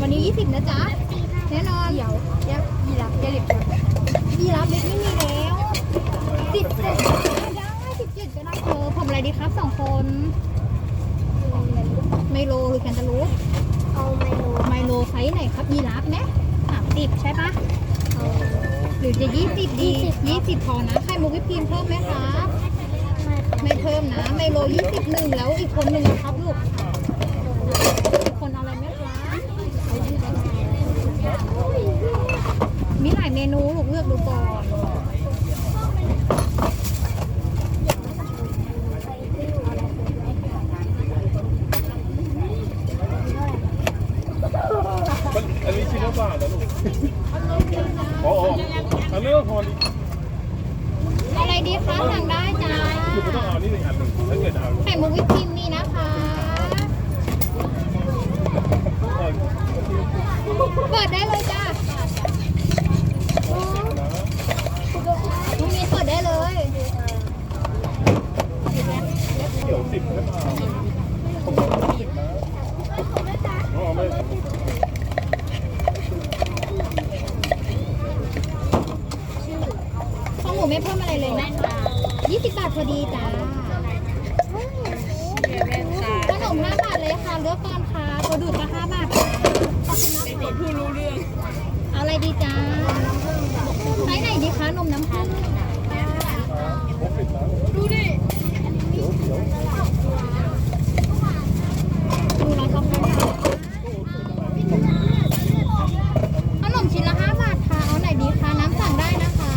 วันนี้ 20 นะจ๊ะ แน่นอนเดี๋ยวยยีรับเจลิบยีรับเล็กไม่มีแล้ว17ได้17ก็ได้เธอผมอะไรดีครับสองคน ไมโลหรือแคนตาลูปเอาไมโลไมโลไซส์ไหนครับยีรับไหมสามสิบใช่ปะหรือจะยี่สิบดียี่สิบพอนะไข่มุกวิปครีมเพิ่มไหมคะไม่เพิ่มนะไมโลยี่สิบหนึ่งแล้วอีกคนหนึ่งครับลูก เมนูลูกเลือกดูก่อนมันอันนี้ชิ้นละบาทนะลูกอ๋ออ๋ออันนี้ก็พอดีอะไรดีคะสั่งได้จ้าคือไม่ต้องเอานี่หนึ่งอันหนึ่งถ้าเกิดเอาไข่มุกวิปครีมมีนะคะเปิดได้เลยจ้า นะ น้องมีนเปิดได้เลย เดี๋ยว สิบได้มาผมบอกสิบนะอ๋อไม่ของหนูไม่เพิ่มอะไรเลยนะยี่สิบบาทพอดีจ้าขนมห้าบาทเลยค่ะเลือกก่อนค่ะตัวดูดก็ห้าบาทค่ะขอบคุณนะคะผู้รู้เรื่อง เอาอะไรดีจ้าไซส์ไหนดีคะ นมน้ำผึ้ง หกสิบนะ ดูดิ เดี๋ยวเดี๋ยว ดูร้านกาแฟขนมชิ้นละห้าบาทค่ะ เอาไหนดีคะ น้ำสั่งได้นะคะ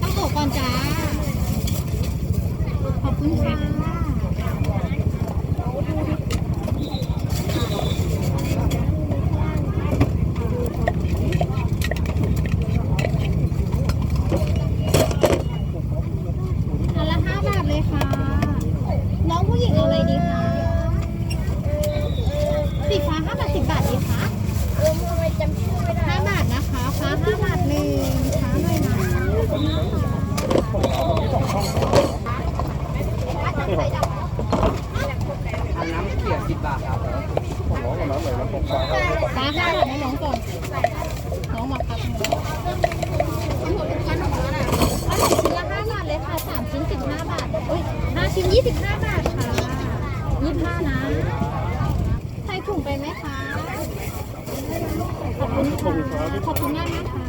ต้องโทรก่อนจ้า ขอบ คุณค่ะอันละห้าบาทเลยค่ะ น้องผู้หญิงเอาอะไรดีคะ สีฟ้าห้าบาทสิบบาทดีคะ เออทำไมจำชื่อไม่ได้ ห้าบาทนะคะ ฟ้าห้าบาทหนึ่งช้าหน่อยนะ ทำน้ำเขียวสิบบาทครับผมร้องกับน้ำไหนน้ำผมฟ้าฟ้าห้าบาทให้น้องก่อนน้องมาครับขนมชิ้นละห้าบาทเลยค่ะสามชิ้นสิบห้าบาทเอ้ยห้าชิ้นยี่สิบห้าบาทค่ะยี่สิบห้านะใส่ถุงไปไหมคะขอบคุณค่ะขอบคุณมากนะคะ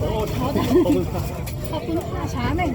ขอบคุณครับขอบคุณค่ะช้าหน่อยนะ